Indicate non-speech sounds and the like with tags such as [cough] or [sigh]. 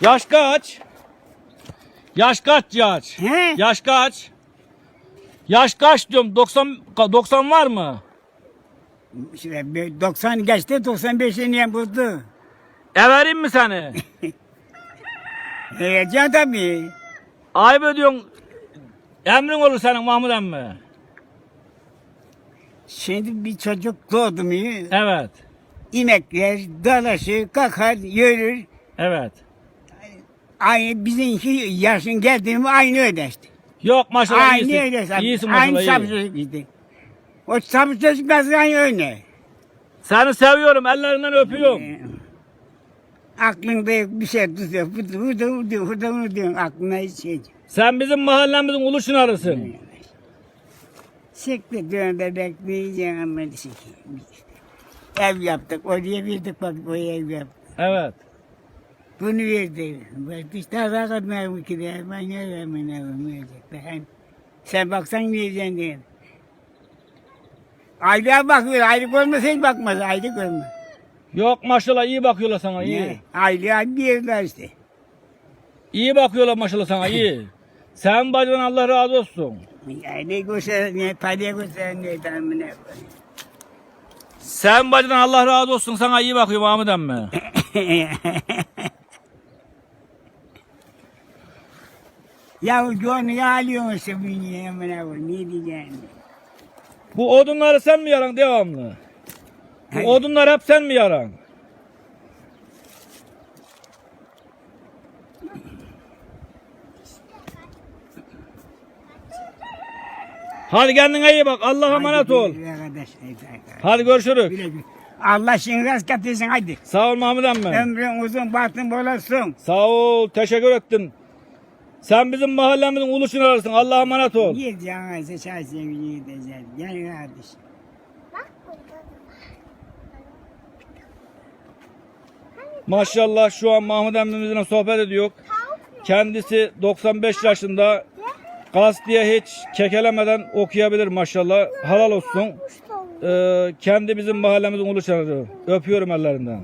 Yaş kaç? Yaş kaç yaş? He? Yaş kaç? Yaş kaç diyorum 90 90 var mı? İşte bir 90 geçti 95'i niye buldu? Evereyim mi seni? [laughs] Evet ya tabii. Ayıp ediyorsun. Emrin olur senin Mahmut emmi. Şimdi bir çocuk doğdu mu Evet. inekler dalaşır, kakar, yürür. Evet. Aynı bizimki yaşın geldi mi aynı öyle işte. Yok maşallah Aynı iyisin. öyle. tabii. İyisin Aynı maşallah sabır iyi. çocuk işte. O çocuk nasıl aynı öyle. Seni seviyorum ellerinden öpüyorum. Ee, Aklında yok bir şey tutuyor. Fıdı fıdı fıdı fıdı diyorsun. Aklına hiç şey. Sen bizim mahallemizin ulu çınarısın. Siktir diyorsun bebek diyeceksin ama sikeyim. Ev yaptık. Oraya verdik bak o ev yaptık. Evet. Bunu verdi. Daha kadar bu ki de ben ne vermem ne vermeyecek. Ben, sen baksan diyeceksin diye. Aylığa bakıyor. Aylık olmasa hiç bakmaz. Aylık olmaz. Yok maşallah iyi bakıyorlar sana iyi. Ne? Aylığa bir işte. İyi bakıyorlar maşallah sana iyi. [laughs] Sen bacın Allah razı olsun. Aylık olsa ne paraya olsa ne tamam ne Sen bacın Allah razı olsun sana iyi bakıyor Mahmut emmi. [laughs] ya onu alıyorsun işte beni hemen abi. Ne diyeceksin? Bu odunları sen mi yaran devamlı? Hayır. Bu odunlar hep sen mi yaran? Hadi kendine iyi bak. Allah'a emanet ol. Arkadaş, hadi görüşürüz. Güle güle. Allah şimdi rast getirsin hadi. Sağ ol Mahmut emmi. Ömrün uzun bahtın bol olsun. Sağ ol. Teşekkür ettim. Sen bizim mahallemizin ulu çınarısın. Allah'a emanet ol. Git yana seçer sevgili gideceğiz. Gel kardeş. Maşallah şu an Mahmut emmimizle sohbet ediyor. Kendisi 95 yaşında. Gaz diye hiç kekelemeden okuyabilir maşallah. Halal olsun. Ee, kendi bizim mahallemizin ulu çınarı. Öpüyorum ellerinden.